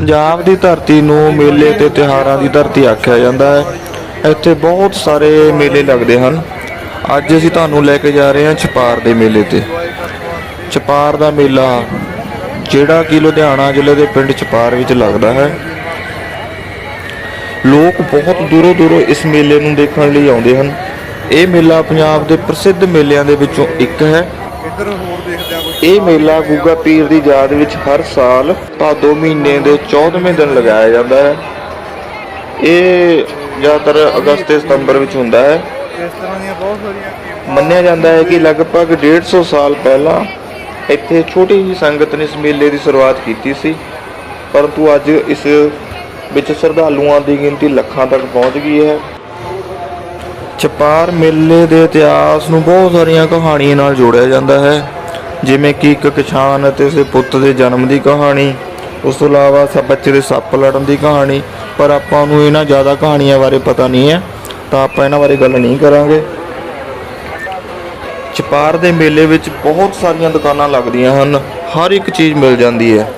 ਪੰਜਾਬ ਦੀ ਧਰਤੀ ਨੂੰ ਮੇਲੇ ਤੇ ਤਿਉਹਾਰਾਂ ਦੀ ਧਰਤੀ ਆਖਿਆ ਜਾਂਦਾ ਹੈ। ਇੱਥੇ ਬਹੁਤ ਸਾਰੇ ਮੇਲੇ ਲੱਗਦੇ ਹਨ। ਅੱਜ ਅਸੀਂ ਤੁਹਾਨੂੰ ਲੈ ਕੇ ਜਾ ਰਹੇ ਹਾਂ ਛਪਾਰ ਦੇ ਮੇਲੇ ਤੇ। ਛਪਾਰ ਦਾ ਮੇਲਾ ਜਿਹੜਾ ਕਿ ਲੁਧਿਆਣਾ ਜ਼ਿਲ੍ਹੇ ਦੇ ਪਿੰਡ ਛਪਾਰ ਵਿੱਚ ਲੱਗਦਾ ਹੈ। ਲੋਕ ਬਹੁਤ ਦੂਰੋਂ ਦੂਰੋਂ ਇਸ ਮੇਲੇ ਨੂੰ ਦੇਖਣ ਲਈ ਆਉਂਦੇ ਹਨ। ਇਹ ਮੇਲਾ ਪੰਜਾਬ ਦੇ ਪ੍ਰਸਿੱਧ ਮੇਲਿਆਂ ਦੇ ਵਿੱਚੋਂ ਇੱਕ ਹੈ। ਇਹ ਮੇਲਾ ਗੁੱਗਾ ਪੀਰ ਦੀ ਯਾਦ ਵਿੱਚ ਹਰ ਸਾਲ ਭਾਦੋ ਮਹੀਨੇ ਦੇ 14ਵੇਂ ਦਿਨ ਲਗਾਇਆ ਜਾਂਦਾ ਹੈ। ਇਹ ਜ਼ਿਆਦਾਤਰ ਅਗਸਤ ਤੇ ਸਤੰਬਰ ਵਿੱਚ ਹੁੰਦਾ ਹੈ। ਇਸ ਤਰ੍ਹਾਂ ਦੀਆਂ ਬਹੁਤ ਸਾਰੀਆਂ ਮੰਨਿਆ ਜਾਂਦਾ ਹੈ ਕਿ ਲਗਭਗ 150 ਸਾਲ ਪਹਿਲਾਂ ਇੱਥੇ ਛੋਟੀ ਜਿਹੀ ਸੰਗਤ ਨੇ ਇਸ ਮੇਲੇ ਦੀ ਸ਼ੁਰੂਆਤ ਕੀਤੀ ਸੀ। ਪਰੰਤੂ ਅੱਜ ਇਸ ਵਿੱਚ ਸ਼ਰਧਾਲੂਆਂ ਦੀ ਗਿਣਤੀ ਲੱਖਾਂ ਤੱਕ ਪਹੁੰਚ ਗਈ ਹੈ। ਛਪਾਰ ਮੇਲੇ ਦੇ ਇਤਿਹਾਸ ਨੂੰ ਬਹੁਤ ਸਾਰੀਆਂ ਕਹਾਣੀਆਂ ਨਾਲ ਜੋੜਿਆ ਜਾਂਦਾ ਹੈ। ਜਿਵੇਂ ਕਿ ਇੱਕ ਕਿਸਾਨ ਅਤੇ ਉਸਦੇ ਪੁੱਤ ਦੇ ਜਨਮ ਦੀ ਕਹਾਣੀ, ਉਸ ਤੋਂ ਇਲਾਵਾ ਸਭ ਬੱਚੇ ਦੇ ਸੱਪ ਲੜਨ ਦੀ ਕਹਾਣੀ। ਪਰ ਆਪਾਂ ਨੂੰ ਇਹਨਾਂ ਜ਼ਿਆਦਾ ਕਹਾਣੀਆਂ ਬਾਰੇ ਪਤਾ ਨਹੀਂ ਹੈ, ਤਾਂ ਆਪਾਂ ਇਹਨਾਂ ਬਾਰੇ ਗੱਲ ਨਹੀਂ ਕਰਾਂਗੇ। ਛਪਾਰ ਦੇ ਮੇਲੇ ਵਿੱਚ ਬਹੁਤ ਸਾਰੀਆਂ ਦੁਕਾਨਾਂ ਲੱਗਦੀਆਂ ਹਨ, ਹਰ ਇੱਕ ਚੀਜ਼ ਮਿਲ ਜਾਂਦੀ ਹੈ।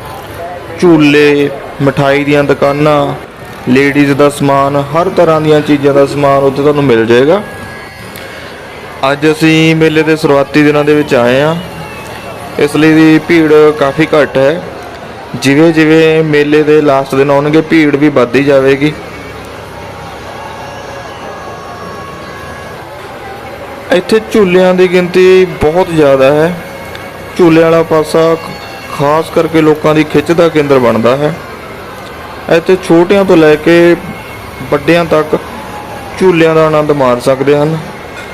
ਝੂਲੇ, ਮਠਾਈ ਦੀਆਂ ਦੁਕਾਨਾਂ ਲੇਡੀਜ਼ ਦਾ ਸਮਾਨ, ਹਰ ਤਰ੍ਹਾਂ ਦੀਆਂ ਚੀਜ਼ਾਂ ਦਾ ਸਮਾਨ ਉੱਥੇ ਤੁਹਾਨੂੰ ਮਿਲ ਜਾਏਗਾ। ਅੱਜ ਅਸੀਂ ਮੇਲੇ ਦੇ ਸ਼ੁਰੂਆਤੀ ਦਿਨਾਂ ਦੇ ਵਿੱਚ ਆਏ ਹਾਂ। ਇਸ ਲਈ ਵੀ ਭੀੜ ਕਾਫੀ ਘੱਟ ਹੈ। ਜਿਵੇਂ ਜਿਵੇਂ ਮੇਲੇ ਦੇ ਲਾਸਟ ਦਿਨ ਆਉਣਗੇ, ਭੀੜ ਵੀ ਵੱਧਦੀ ਜਾਵੇਗੀ। ਇੱਥੇ ਝੂਲਿਆਂ ਦੀ ਗਿਣਤੀ ਬਹੁਤ ਜ਼ਿਆਦਾ ਹੈ। ਝੂਲੇ ਵਾਲਾ ਪਾਸਾ ਖਾਸ ਕਰਕੇ ਲੋਕਾਂ ਦੀ ਖਿੱਚ ਦਾ ਕੇਂਦਰ ਬਣਦਾ ਹੈ। ਇੱਥੇ ਛੋਟਿਆਂ ਤੋਂ ਲੈ ਕੇ ਵੱਡਿਆਂ ਤੱਕ ਝੂਲਿਆਂ ਦਾ ਆਨੰਦ ਮਾਣ ਸਕਦੇ ਹਨ।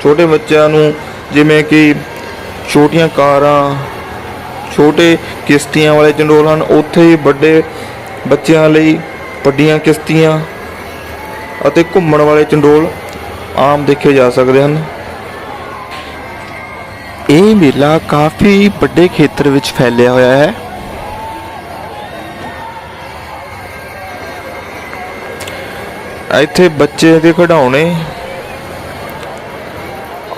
ਛੋਟੇ ਬੱਚਿਆਂ ਨੂੰ ਜਿਵੇਂ ਕਿ ਛੋਟੀਆਂ ਕਾਰਾਂ, ਛੋਟੇ ਕਿਸ਼ਤੀਆਂ ਵਾਲੇ ਚੰਡੋਲ ਹਨ, ਉੱਥੇ ਹੀ ਵੱਡੇ ਬੱਚਿਆਂ ਲਈ ਵੱਡੀਆਂ ਕਿਸ਼ਤੀਆਂ ਅਤੇ ਘੁੰਮਣ ਵਾਲੇ ਚੰਡੋਲ ਆਮ ਦੇਖੇ ਜਾ ਸਕਦੇ ਹਨ। ਇਹ ਮੇਲਾ ਕਾਫੀ ਵੱਡੇ ਖੇਤਰ ਵਿੱਚ ਫੈਲਿਆ ਹੋਇਆ ਹੈ। ਇੱਥੇ ਬੱਚੇ ਦੇ ਖਿਡੌਣੇ,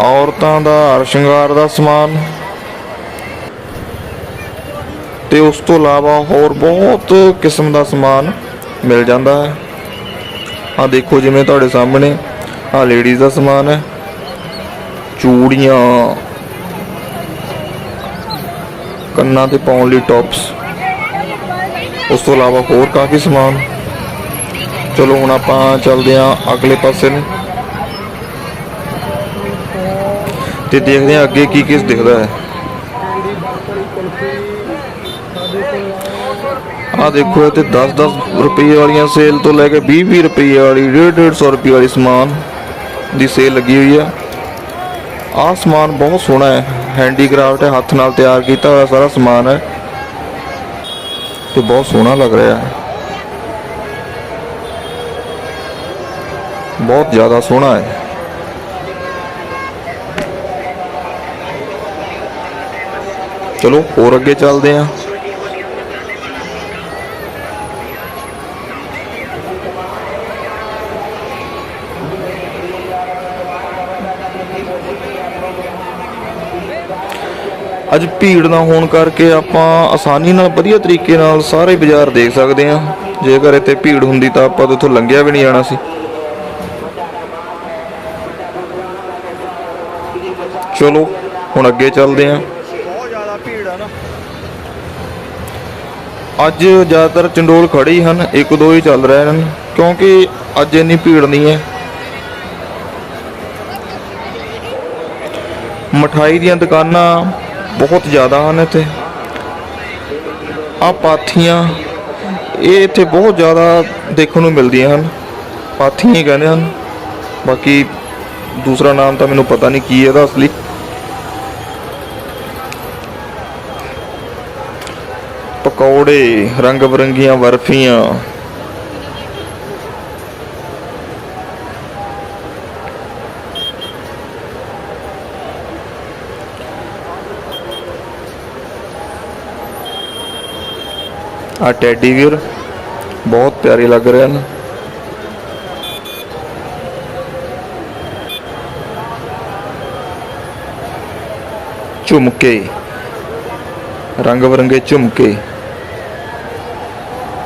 ਔਰਤਾਂ ਦਾ ਹਰ ਸ਼ਿੰਗਾਰ ਦਾ ਸਮਾਨ ਤੇ ਉਸ ਤੋਂ ਇਲਾਵਾ ਹੋਰ ਬਹੁਤ ਕਿਸਮ ਦਾ ਸਮਾਨ ਮਿਲ ਜਾਂਦਾ ਹੈ। ਆ ਦੇਖੋ ਜਿਵੇਂ ਤੁਹਾਡੇ ਸਾਹਮਣੇ ਆ ਲੇਡੀਜ਼ ਦਾ ਸਮਾਨ ਹੈ। ਚੂੜੀਆਂ, ਕੰਨਾਂ ਤੇ ਪਾਉਣ ਲਈ ਟੌਪਸ ਉਸ ਤੋਂ ਇਲਾਵਾ ਹੋਰ ਕਾਫੀ ਸਮਾਨ। ਚਲੋ ਹੁਣ ਆਪਾਂ ਚੱਲਦੇ ਹਾਂ ਅਗਲੇ ਪਾਸੇ ਨੂੰ। ਤੇ ਦੇਖਦੇ ਹਾਂ ਅੱਗੇ ਕੀ ਕੀ ਦਿਖਦਾ ਹੈ। ਆ ਦੇਖੋ ਇੱਥੇ 10-10 ਰੁਪਏ ਵਾਲੀਆਂ ਸੇਲ ਤੋਂ ਲੈ ਕੇ 20-20 ਰੁਪਏ ਵਾਲੀ 150 ਰੁਪਏ ਵਾਲੀ ਸਮਾਨ ਦੀ ਸੇਲ ਲੱਗੀ ਹੋਈ ਆ। ਆਹ ਸਮਾਨ ਬਹੁਤ ਸੋਹਣਾ ਹੈ, ਹੈਂਡੀਕ੍ਰਾਫਟ ਹੈ, ਹੱਥ ਨਾਲ ਤਿਆਰ ਕੀਤਾ ਹੋਇਆ ਸਾਰਾ ਸਮਾਨ ਹੈ। ਤੇ ਬਹੁਤ ਸੋਹਣਾ ਲੱਗ ਰਿਹਾ ਹੈ। ਬਹੁਤ ਜ਼ਿਆਦਾ ਸੋਹਣਾ ਹੈ। ਚਲੋ, ਹੋਰ ਅੱਗੇ ਚੱਲਦੇ ਹਾਂ। ਅੱਜ ਭੀੜ ਨਾ ਹੋਣ ਕਰਕੇ ਆਪਾਂ ਆਸਾਨੀ ਨਾਲ ਵਧੀਆ ਤਰੀਕੇ ਨਾਲ ਸਾਰੇ ਬਾਜ਼ਾਰ ਦੇਖ ਸਕਦੇ ਹਾਂ। ਜੇਕਰ ਇੱਥੇ ਭੀੜ ਹੁੰਦੀ ਤਾਂ ਆਪਾਂ ਤੋਂ ਇੱਥੋਂ ਲੰਘਿਆ ਵੀ ਨਹੀਂ ਜਾਣਾ ਸੀ। ਚਲੋ ਹੁਣ ਅੱਗੇ ਚੱਲਦੇ ਹਾਂ। ਬਹੁਤ ਜ਼ਿਆਦਾ ਭੀੜ ਆ ਨਾ। ਅੱਜ ਜ਼ਿਆਦਾਤਰ ਚੰਡੋਲ ਖੜੇ ਹੀ ਹਨ ਇੱਕ ਦੋ ਹੀ ਚੱਲ ਰਹੇ ਹਨ ਕਿਉਂਕਿ ਅੱਜ ਇੰਨੀ ਭੀੜ ਨਹੀਂ ਹੈ। ਮਠਾਈ ਦੀਆਂ ਦੁਕਾਨਾਂ ਬਹੁਤ ਜ਼ਿਆਦਾ ਹਨ ਇੱਥੇ। ਆ ਪਾਥੀਆਂ ਇਹ ਇੱਥੇ ਬਹੁਤ ਜ਼ਿਆਦਾ ਦੇਖਣ ਨੂੰ ਮਿਲਦੀਆਂ ਹਨ। ਪਾਥੀਆਂ ਹੀ ਕਹਿੰਦੇ ਹਨ। ਬਾਕੀ ਦੂਸਰਾ ਨਾਮ ਤਾਂ ਮੈਨੂੰ ਪਤਾ ਨਹੀਂ ਕੀ ਹੈ ਇਹਦਾ ਅਸਲੀ। ਪਕੌੜੇ ਰੰਗ ਬਰੰਗੀਆਂ ਬਰਫੀਆਂ। ਆ ਟੈਡੀ ਵੀਰ, ਬਹੁਤ ਪਿਆਰੇ ਲੱਗ ਰਹੇ ਹਨ। ਝੁਮਕੇ, ਰੰਗ ਬਰੰਗੇ ਝੁਮਕੇ।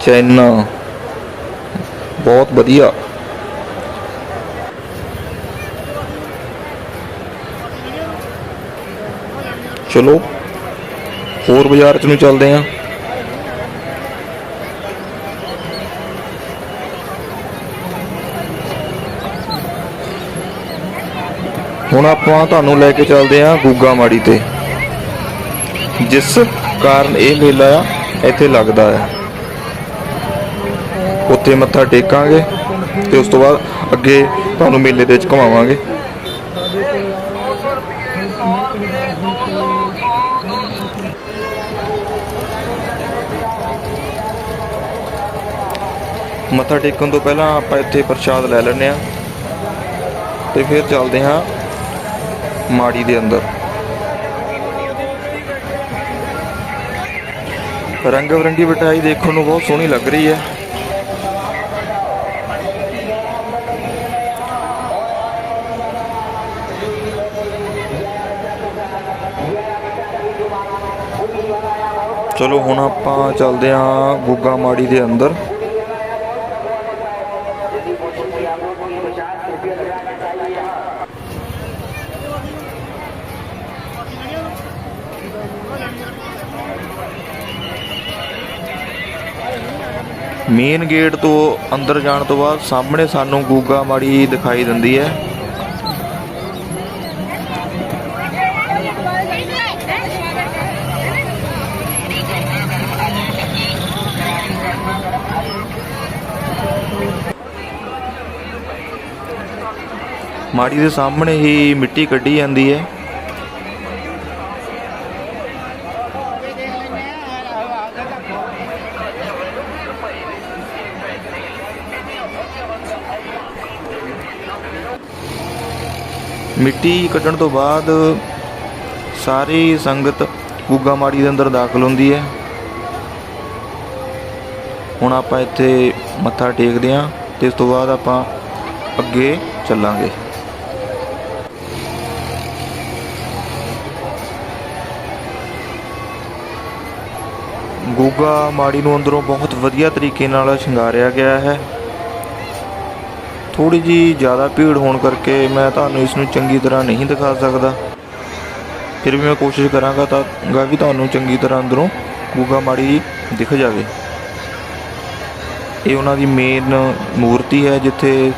ਚਾਈਨਾ ਬਹੁਤ ਵਧੀਆ। ਚਲੋ, ਹੋਰ ਬਾਜ਼ਾਰ ਚ ਨੂੰ ਚੱਲਦੇ ਆਂ। ਹੁਣ ਆਪਾਂ ਤੁਹਾਨੂੰ ਲੈ ਕੇ ਚੱਲਦੇ ਆਂ ਗੁੱਗਾ ਮਾੜੀ ਤੇ। ਜਿਸ ਕਾਰਨ ਇਹ ਮੇਲਾ ਇੱਥੇ ਲੱਗਦਾ ਹੈ। ਉੱਥੇ ਮੱਥਾ ਟੇਕਾਂਗੇ ਤੇ ਉਸ ਤੋਂ ਬਾਅਦ ਅੱਗੇ ਤੁਹਾਨੂੰ ਮੇਲੇ ਦੇ ਵਿੱਚ ਘੁਮਾਵਾਂਗੇ। ਮੱਥਾ ਟੇਕਣ ਤੋਂ ਪਹਿਲਾਂ ਆਪਾਂ ਇੱਥੇ ਪ੍ਰਸ਼ਾਦ ਲੈ ਲੈਂਦੇ ਆ ਤੇ ਫਿਰ ਚੱਲਦੇ ਹਾਂ ਮਾੜੀ ਦੇ ਅੰਦਰ। ਰੰਗ ਬਰੰਗੀ ਮਠਾਈ ਦੇਖਣ ਨੂੰ ਬਹੁਤ ਸੋਹਣੀ ਲੱਗ ਰਹੀ ਹੈ। ਚਲੋ ਹੁਣ ਆਪਾਂ ਚੱਲਦੇ ਹਾਂ ਗੁੱਗਾ ਮਾੜੀ ਦੇ ਅੰਦਰ। ਮੇਨ ਗੇਟ ਤੋਂ ਅੰਦਰ ਜਾਣ ਤੋਂ ਬਾਅਦ ਸਾਹਮਣੇ ਸਾਨੂੰ ਗੂਗਾ ਮਾੜੀ ਦਿਖਾਈ ਦਿੰਦੀ ਹੈ। ਮਾੜੀ ਦੇ ਸਾਹਮਣੇ ਹੀ ਮਿੱਟੀ ਕੱਢੀ ਜਾਂਦੀ ਹੈ। ਮਿੱਟੀ ਕੱਢਣ ਤੋਂ ਬਾਅਦ ਸਾਰੀ ਸੰਗਤ ਗੁੱਗਾ ਮਾੜੀ ਦੇ ਅੰਦਰ ਦਾਖਲ ਹੁੰਦੀ ਹੈ। ਹੁਣ ਆਪਾਂ ਇੱਥੇ ਮੱਥਾ ਟੇਕਦੇ ਹਾਂ ਤੇ ਇਸ ਤੋਂ ਬਾਅਦ ਆਪਾਂ ਅੱਗੇ ਚੱਲਾਂਗੇ। ਗੁੱਗਾ ਮਾੜੀ ਨੂੰ ਅੰਦਰੋਂ ਬਹੁਤ ਵਧੀਆ ਤਰੀਕੇ ਨਾਲ ਸ਼ਿੰਗਾਰਿਆ ਗਿਆ ਹੈ। ਥੋੜੀ ਜੀ ਜ਼ਿਆਦਾ ਭੀੜ ਹੋਣ ਕਰਕੇ ਮੈਂ ਤੁਹਾਨੂੰ ਇਸ ਨੂੰ ਚੰਗੀ ਤਰ੍ਹਾਂ ਨਹੀਂ ਦਿਖਾ ਸਕਦਾ। ਫਿਰ ਵੀ ਮੈਂ ਕੋਸ਼ਿਸ਼ ਕਰਾਂਗਾ ਤਾਂ ਗਾ ਵੀ ਤੁਹਾਨੂੰ ਚੰਗੀ ਤਰ੍ਹਾਂ ਅੰਦਰੋਂ ਗੁੱਗਾ ਮਾੜੀ ਦਿਖ ਜਾਵੇ। ਇਹ ਉਹਨਾਂ ਦੀ ਮੇਨ ਮੂਰਤੀ ਹੈ ਜਿੱਥੇ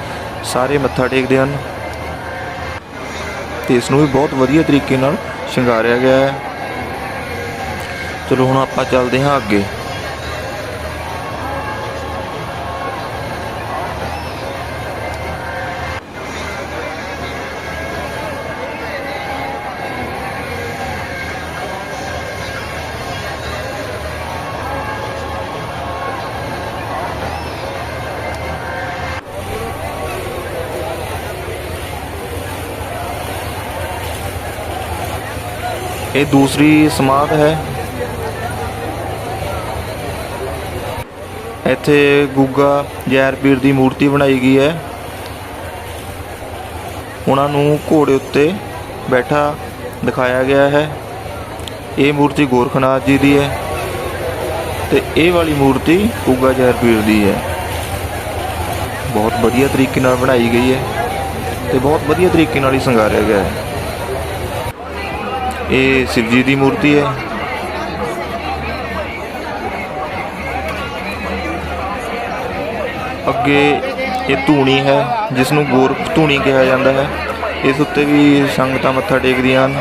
ਸਾਰੇ ਮੱਥਾ ਟੇਕਦੇ ਹਨ। ਤੇ ਇਸ ਨੂੰ ਵੀ ਬਹੁਤ ਵਧੀਆ ਤਰੀਕੇ ਨਾਲ ਸ਼ਿੰਗਾਰਿਆ ਗਿਆ ਹੈ। ਚਲੋ ਹੁਣ ਆਪਾਂ ਚੱਲਦੇ ਹਾਂ ਅੱਗੇ। ਇਹ ਦੂਸਰੀ ਸਮਾਧ ਹੈ। ਇੱਥੇ ਗੁੱਗਾ ਜੈਰ ਪੀਰ ਦੀ ਮੂਰਤੀ ਬਣਾਈ ਗਈ ਹੈ। ਉਹਨਾਂ ਨੂੰ ਘੋੜੇ ਉੱਤੇ ਬੈਠਾ ਦਿਖਾਇਆ ਗਿਆ ਹੈ। ਇਹ ਮੂਰਤੀ ਗੋਰਖਨਾਥ ਜੀ ਦੀ ਹੈ ਤੇ ਇਹ ਵਾਲੀ ਮੂਰਤੀ ਗੁੱਗਾ ਜੈਰ ਪੀਰ ਦੀ ਹੈ। ਬਹੁਤ ਵਧੀਆ ਤਰੀਕੇ ਨਾਲ ਬਣਾਈ ਗਈ ਹੈ ਤੇ ਬਹੁਤ ਵਧੀਆ ਤਰੀਕੇ ਨਾਲ ਹੀ ਸ਼ਿੰਗਾਰਿਆ ਗਿਆ ਹੈ। ਇਹ ਸ਼ਿਵ ਜੀ ਦੀ ਮੂਰਤੀ ਹੈ। ਅੱਗੇ ਇਹ ਧੂਣੀ ਹੈ ਜਿਸ ਨੂੰ ਗੋਰ ਧੂਣੀ ਕਿਹਾ ਜਾਂਦਾ ਹੈ। ਇਸ ਉੱਤੇ ਵੀ ਸੰਗਤਾਂ ਮੱਥਾ ਟੇਕਦੀਆਂ ਹਨ।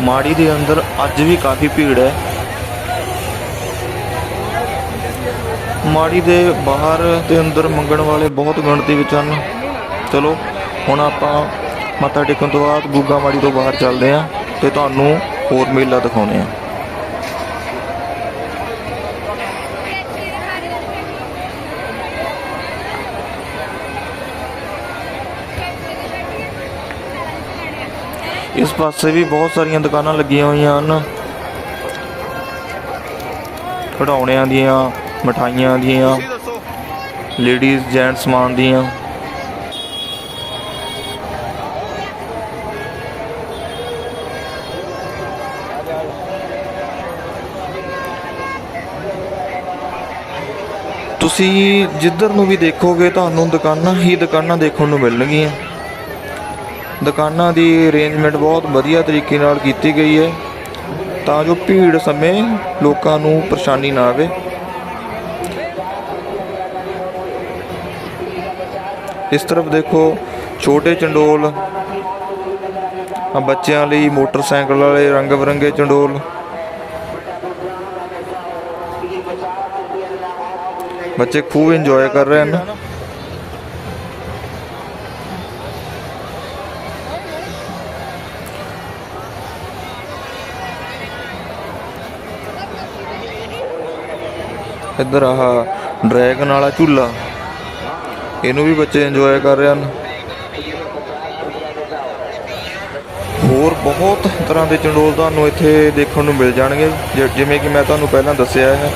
ਮਾੜੀ ਦੇ ਅੰਦਰ ਅੱਜ ਵੀ ਕਾਫੀ ਭੀੜ ਹੈ। ਮਾੜੀ ਦੇ ਬਾਹਰ ਤੇ ਅੰਦਰ ਮੰਗਣ ਵਾਲੇ ਬਹੁਤ ਗਿਣਤੀ ਵਿੱਚ ਹਨ। ਚਲੋ, ਹੁਣ ਆਪਾਂ ਮੱਥਾ ਟੇਕਣ ਤੋਂ ਬਾਅਦ ਗੁੱਗਾ ਮਾੜੀ ਤੋਂ ਬਾਹਰ ਚੱਲਦੇ ਹਾਂ ਤੇ ਤੁਹਾਨੂੰ ਹੋਰ ਮੇਲਾ ਦਿਖਾਉਣੇ ਆ ਇਸ ਪਾਸੇ ਵੀ ਬਹੁਤ ਸਾਰੀਆਂ ਦੁਕਾਨਾਂ ਲੱਗੀਆਂ ਹੋਈਆਂ ਹਨ। ਖਿਡੌਣਿਆਂ ਦੀਆਂ ਮਠਾਈਆਂ ਦੀਆਂ ਲੇਡੀਜ਼ ਜੈਂਟਸ ਸਮਾਨ ਦੀਆਂ। ਤੁਸੀਂ ਜਿੱਧਰ ਨੂੰ ਵੀ ਦੇਖੋਗੇ, ਤੁਹਾਨੂੰ ਦੁਕਾਨਾਂ ਹੀ ਦੁਕਾਨਾਂ ਦੇਖਣ ਨੂੰ ਮਿਲਣਗੀਆਂ। ਦੁਕਾਨਾਂ ਦੀ ਅਰੇਂਜਮੈਂਟ ਬਹੁਤ ਵਧੀਆ ਤਰੀਕੇ ਨਾਲ ਕੀਤੀ ਗਈ ਹੈ, ਤਾਂ ਜੋ ਭੀੜ ਸਮੇਂ ਲੋਕਾਂ ਨੂੰ ਪਰੇਸ਼ਾਨੀ ਨਾ ਆਵੇ। ਇਸ ਤਰਫ ਦੇਖੋ, ਛੋਟੇ ਚੰਡੋਲ ਬੱਚਿਆਂ ਲਈ ਮੋਟਰਸਾਈਕਲ ਵਾਲੇ ਰੰਗ ਬਰੰਗੇ ਚੰਡੋਲ। ਬੱਚੇ ਖੂਬ ਇੰਜੋਏ ਕਰ ਰਹੇ ਹਨ। ਇੱਧਰ ਆਹ ਡਰੈਗਨ ਵਾਲਾ ਝੂਲਾ। ਇਹਨੂੰ ਵੀ ਬੱਚੇ ਇੰਜੋਏ ਕਰ ਰਹੇ ਹਨ। ਹੋਰ ਬਹੁਤ ਤਰ੍ਹਾਂ ਦੇ ਚੰਡੋਲ ਤੁਹਾਨੂੰ ਇੱਥੇ ਦੇਖਣ ਨੂੰ ਮਿਲ ਜਾਣਗੇ। ਜਿ- ਜਿਵੇਂ ਕਿ ਮੈਂ ਤੁਹਾਨੂੰ ਪਹਿਲਾਂ ਦੱਸਿਆ ਹੈ।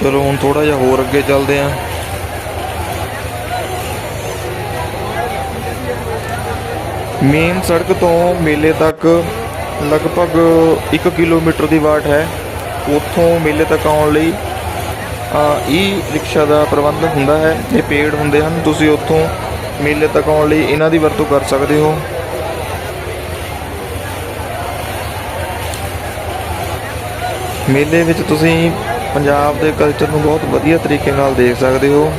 ਚਲੋ, ਹੁਣ ਥੋੜਾ ਜਿਹਾ ਹੋਰ ਅੱਗੇ ਚੱਲਦੇ ਹਾਂ। ਮੇਨ ਸੜਕ ਤੋਂ ਮੇਲੇ ਤੱਕ ਲਗਭਗ 1 ਕਿਲੋਮੀਟਰ ਦੀ ਵਾਟ ਹੈ। ਉੱਥੋਂ ਮੇਲੇ ਤੱਕ ਆਉਣ ਲਈ ਈ ਰਿਕਸ਼ਾ ਦਾ ਪ੍ਰਬੰਧ ਹੁੰਦਾ ਹੈ। ਇਹ ਪੇਡ ਹੁੰਦੇ ਹਨ। ਤੁਸੀਂ ਉੱਥੋਂ ਮੇਲੇ ਤੱਕ ਆਉਣ ਲਈ ਇਹਨਾਂ ਦੀ ਵਰਤੋਂ ਕਰ ਸਕਦੇ ਹੋ। ਮੇਲੇ ਵਿੱਚ ਤੁਸੀਂ ਪੰਜਾਬ ਦੇ ਕਲਚਰ ਨੂੰ ਬਹੁਤ ਵਧੀਆ ਤਰੀਕੇ ਨਾਲ ਦੇਖ ਸਕਦੇ ਹੋ।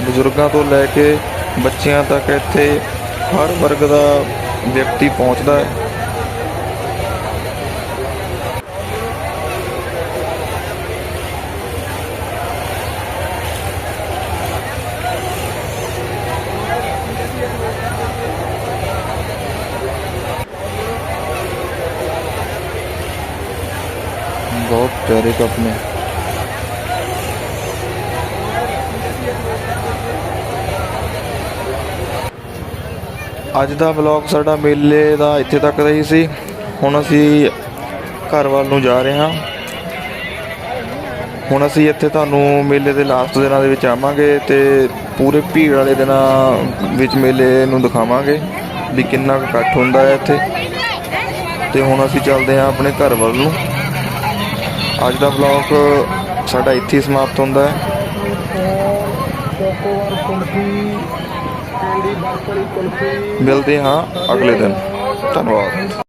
ਬਜ਼ੁਰਗਾਂ ਤੋਂ ਲੈ ਕੇ ਬੱਚਿਆਂ ਤੱਕ ਇੱਥੇ ਹਰ ਵਰਗ ਦਾ ਵਿਅਕਤੀ ਪਹੁੰਚਦਾ ਹੈ। ਬਹੁਤ ਪਿਆਰੇ ਕੱਪ ਨੇ। ਅੱਜ ਦਾ ਵਲੌਗ ਸਾਡਾ ਮੇਲੇ ਦਾ ਇੱਥੇ ਤੱਕ ਦਾ ਹੀ ਸੀ। ਹੁਣ ਅਸੀਂ ਘਰ ਵੱਲ ਨੂੰ ਜਾ ਰਹੇ ਹਾਂ। ਹੁਣ ਅਸੀਂ ਇੱਥੇ ਤੁਹਾਨੂੰ ਮੇਲੇ ਦੇ ਲਾਸਟ ਦਿਨਾਂ ਦੇ ਵਿੱਚ ਆਵਾਂਗੇ ਤੇ ਪੂਰੇ ਭੀੜ ਵਾਲੇ ਦਿਨਾਂ ਵਿੱਚ ਮੇਲੇ ਨੂੰ ਦਿਖਾਵਾਂਗੇ ਵੀ ਕਿੰਨਾ ਕੁ ਇਕੱਠ ਹੁੰਦਾ ਹੈ ਇੱਥੇ। ਤੇ ਹੁਣ ਅਸੀਂ ਚੱਲਦੇ ਹਾਂ ਆਪਣੇ ਘਰ ਵੱਲ ਨੂੰ। ਅੱਜ ਦਾ ਵਲੌਗ ਸਾਡਾ ਇੱਥੇ ਸਮਾਪਤ ਹੁੰਦਾ ਹੈ। ਮਿਲਦੇ ਹਾਂ ਅਗਲੇ ਦਿਨ। ਧੰਨਵਾਦ।